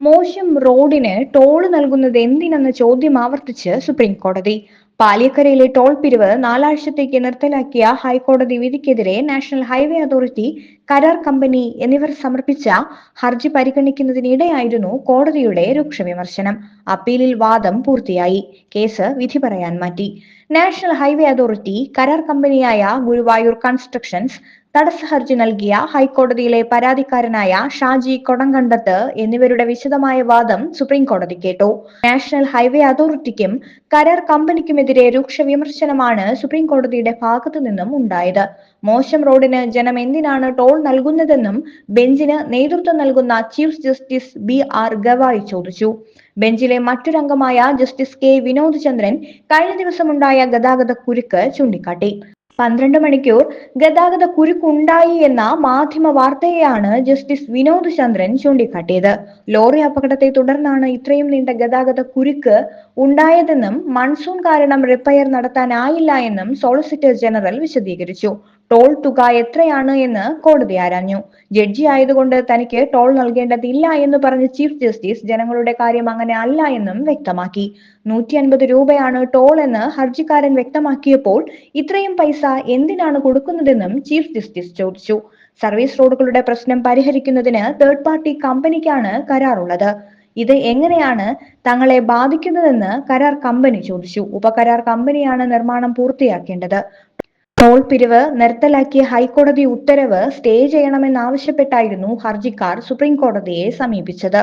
മോശം റോഡിന് ടോൾ നൽകുന്നത് എന്തിനെന്ന ചോദ്യം ആവർത്തിച്ച് സുപ്രീം കോടതി പാലിയക്കരയിലെ ടോൾ പിരിവ് നാലാഴ്ചത്തേക്ക് നിർത്തലാക്കിയ ഹൈക്കോടതി വിധിക്കെതിരെ നാഷണൽ ഹൈവേ അതോറിറ്റി കരാർ കമ്പനി എന്നിവർ സമർപ്പിച്ച ഹർജി പരിഗണിക്കുന്നതിനിടെയായിരുന്നു കോടതിയുടെ രൂക്ഷ വിമർശനം. അപ്പീലിൽ വാദം പൂർത്തിയായി. കേസ് വിധി പറയാൻ മാറ്റി. നാഷണൽ ഹൈവേ അതോറിറ്റി കരാർ കമ്പനിയായ ഗുരുവായൂർ കൺസ്ട്രക്ഷൻസ് തടസ്സ ഹർജി നൽകിയ ഹൈക്കോടതിയിലെ പരാതിക്കാരനായ ഷാജി കൊടങ്കണ്ടത്ത് എന്നിവരുടെ വിശദമായ വാദം സുപ്രീം കോടതി കേട്ടു. നാഷണൽ ഹൈവേ അതോറിറ്റിക്കും കരാർ കമ്പനിക്കുമെതിരെ രൂക്ഷ വിമർശനമാണ് സുപ്രീം കോടതിയുടെ ഭാഗത്തു നിന്നും ഉണ്ടായത്. മോശം റോഡിന് ജനം എന്തിനാണ് ടോൾ നൽകുന്നതെന്നും ബെഞ്ചിന് നേതൃത്വം നൽകുന്ന chief justice B R Gavai ചോദിച്ചു. ബെഞ്ചിലെ മറ്റൊരംഗമായ ജസ്റ്റിസ് കെ വിനോദ് ചന്ദ്രൻ കഴിഞ്ഞ ദിവസമുണ്ടായ ഗതാഗത കുരുക്ക് ചൂണ്ടിക്കാട്ടി. പന്ത്രണ്ട് മണിക്കൂർ ഗതാഗത കുരുക്കുണ്ടായി എന്ന മാധ്യമ വാർത്തയെയാണ് ജസ്റ്റിസ് വിനോദ് ചന്ദ്രൻ ചൂണ്ടിക്കാട്ടിയത്. ലോറി അപകടത്തെ തുടർന്നാണ് ഇത്രയും നീണ്ട ഗതാഗത കുരുക്ക് ഉണ്ടായതെന്നും മൺസൂൺ കാരണം റിപ്പയർ നടത്താനായില്ല എന്നും സോളിസിറ്റർ ജനറൽ വിശദീകരിച്ചു. ടോൾ തുക എത്രയാണ് എന്ന് കോടതി ആരാഞ്ഞു. ജഡ്ജി ആയതുകൊണ്ട് തനിക്ക് ടോൾ നൽകേണ്ടതില്ല എന്ന് പറഞ്ഞ ചീഫ് ജസ്റ്റിസ് ജനങ്ങളുടെ കാര്യം അങ്ങനെ അല്ല എന്നും വ്യക്തമാക്കി. നൂറ്റി അൻപത് രൂപയാണ് ടോൾ എന്ന് ഹർജിക്കാരൻ വ്യക്തമാക്കിയപ്പോൾ ഇത്രയും പൈസ എന്തിനാണ് കൊടുക്കുന്നതെന്നും ചീഫ് ജസ്റ്റിസ് ചോദിച്ചു. സർവീസ് റോഡുകളുടെ പ്രശ്നം പരിഹരിക്കുന്നതിന് തേർഡ് പാർട്ടി കമ്പനിക്കാണ് കരാറുള്ളത്. ഇത് എങ്ങനെയാണ് തങ്ങളെ ബാധിക്കുന്നതെന്ന് കരാർ കമ്പനി ചോദിച്ചു. ഉപകരാർ കമ്പനിയാണ് നിർമ്മാണം പൂർത്തിയാക്കേണ്ടത്. ടോൾ പിരിവ് നിർത്തലാക്കിയ ഹൈക്കോടതി ഉത്തരവ് സ്റ്റേ ചെയ്യണമെന്നാവശ്യപ്പെട്ടായിരുന്നു ഹർജിക്കാർ സുപ്രീം കോടതിയെ സമീപിച്ചത്.